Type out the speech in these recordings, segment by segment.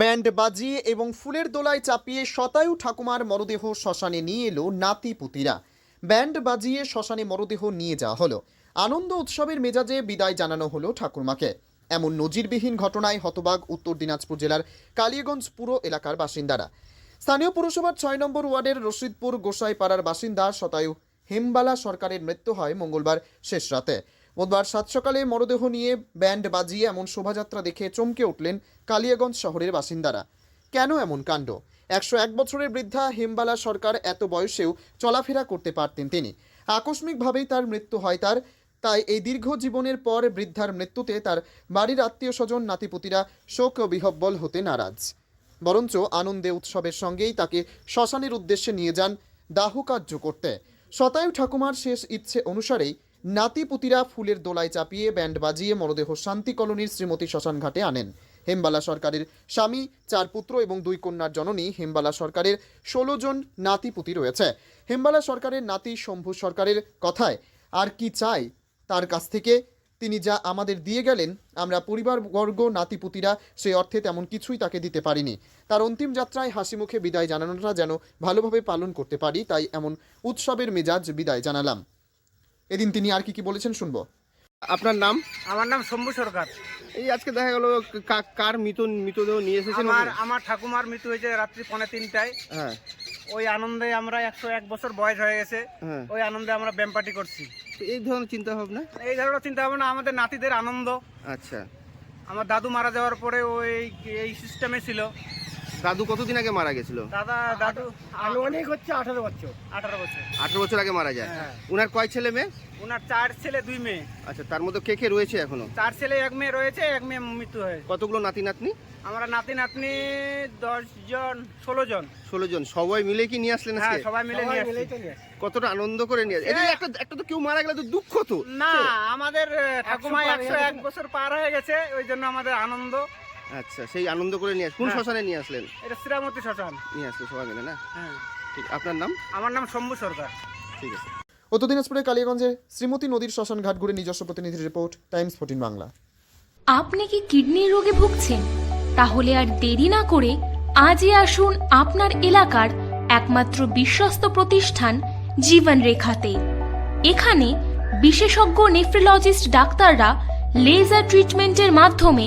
Band বাজিয়ে এবং ফুলের দোলায় চাপিয়ে শতায়ু ঠাকুমার মরদেহ শ্মশানে নিয়ে এলো নাতি পুতিরা। ব্যান্ড বাজিয়ে শ্মশানে মরদেহ নিয়ে যাওয়া হলো। আনন্দ উৎসবের মেজাজে বিদায় জানানো হলো ঠাকুরমাকে। এমন নজিরবিহীন ঘটনায় হতবাগ উত্তর দিনাজপুর জেলার কালিয়াগঞ্জ পুরো এলাকার বাসিন্দারা। স্থানীয় পুরসভার ছয় নম্বর ওয়ার্ডের রশিদপুর গোসাইপাড়ার বাসিন্দা শতায়ু হেমবালা সরকারের মৃত্যু হয় মঙ্গলবার শেষ রাতে। বুধবার সাত সকালে মরদেহ নিয়ে ব্যান্ড বাজিয়ে এমন শোভাযাত্রা দেখে চমকে উঠলেন কালিয়াগঞ্জ শহরের বাসিন্দারা। কেন এমন কাণ্ড? একশো এক বছরের বৃদ্ধা হেমবালা সরকার এত বয়সেও চলাফেরা করতে পারতেন তিনি। আকস্মিকভাবেই তার মৃত্যু হয় তার, তাই এই দীর্ঘ জীবনের পর বৃদ্ধার মৃত্যুতে তার বাড়ির আত্মীয় স্বজন নাতিপুতিরা শোক ও বিহব্বল হতে নারাজ। বরঞ্চ আনন্দে উৎসবের সঙ্গেই তাকে শ্মশানের উদ্দেশ্যে নিয়ে যান দাহ কার্য করতে। শতায়ু ঠাকুমার শেষ ইচ্ছে অনুসারেই নাতিপুতিরা ফুলের দোলায় চাপিয়ে ব্যান্ড বাজিয়ে মরদেহ শান্তি কলোনির শ্রীমতী শ্মশান ঘাটে আনেন। হেমবালা সরকারের স্বামী, চার পুত্র এবং দুই কন্যার জননী হেমবালা সরকারের ষোলো জন নাতিপুতি রয়েছে। হেমবালা সরকারের নাতি শম্ভু সরকারের কথায়, আর কি চাই তার কাছ থেকে? তিনি যা আমাদের দিয়ে গেলেন, আমরা পরিবারবর্গ নাতিপুতিরা সেই অর্থে তেমন কিছুই তাকে দিতে পারিনি। তার অন্তিম যাত্রায় হাসি মুখে বিদায় জানানোটা যেন ভালোভাবে পালন করতে পারি, তাই এমন উৎসবের মেজাজ বিদায় জানালাম। এদিন তিনি আর কি কি বলেছেন শুনব। আপনার নাম? আমার নাম শম্ভু সরকার। এই আজকে দেখা গেল কার মৃত মৃতদেহ নিয়ে এসেছেন আমার আমার ঠাকুমার মৃত্যু হয়েছে রাত্রি পৌনে তিনটায়। হ্যাঁ। ওই আনন্দে আমরা একশো এক বছর বয়স হয়ে গেছে। হ্যাঁ। ওই আনন্দে আমরা ব্যায়াম পার্টি করছি এই ধরনের চিন্তা ভাবনা এই ধরনের চিন্তা ভাবনা আমাদের নাতিদের আনন্দ। আচ্ছা। আমার দাদু মারা যাওয়ার পরে ওই এই সিস্টেমে ছিল। দাদু কতদিন আগে মারা গেছিল? দাদা দাদু আনুমানিক হচ্ছে আঠারো বছর। আঠারো বছর। আঠারো বছর আগে মারা যায়। হ্যাঁ। উনার কয় ছেলে মেয়ে? ওনার চার ছেলে দুই মেয়ে। আচ্ছা তার মধ্যে কে কে রয়েছে এখনও? চার ছেলে এক মেয়ে রয়েছে এক মেয়ে মৃত্যু হয়েছে কতগুলো নাতি নাতনি আমরা নাতি নাতনি দশ জন ষোলো জন। ষোলো জন। সবাই মিলে কি নিয়ে আসলেন হ্যাঁ সবাই মিলে নিয়ে আসছে। কতটা আনন্দ করে নিয়ে এটা একটা একটা তো কেউ মারা গেলে তো দুঃখ তো। না আমাদের ঠাকুমা একশো এক বছর পার হয়ে গেছে ওই জন্য আমাদের আনন্দ। আচ্ছা সেই আনন্দ করে নিয়ে কোন হ্যাঁ। শ্মশানে নিয়ে আসলেন? এটা শ্রীরামতী শ্মশান। নিয়ে আসলে সবাই মিলে না? হ্যাঁ। ঠিক আপনার নাম? আমার নাম শম্ভু সরকার। ঠিক আছে। উত্তর দিনাজপুরের কালিয়াগঞ্জে শ্রীমতী নদীর শ্মশান ঘাট ঘুরে নিজস্ব প্রতিনিধির রিপোর্ট টাইমস ফোর্টিন বাংলা। আপনি কি কিডনির রোগে ভুগছেন? তাহলে আর দেরি না করে আজই আসুন আপনার এলাকার একমাত্র বিশ্বস্ত প্রতিষ্ঠান জীবন রেখাতে এখানে বিশেষজ্ঞ নেফ্রোলজিস্ট ডাক্তাররা লেজার ট্রিটমেন্টের মাধ্যমে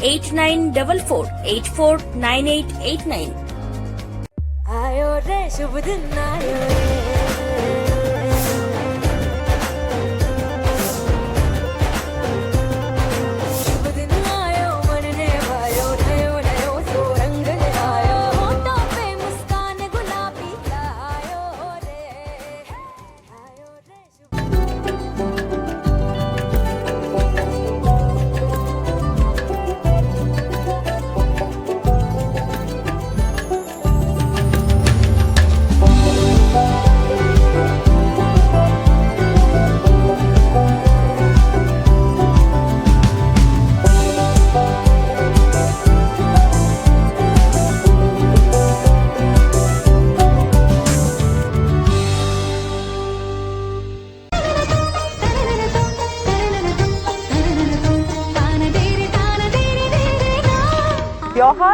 8 9 double 4 8 4 9 8 8 9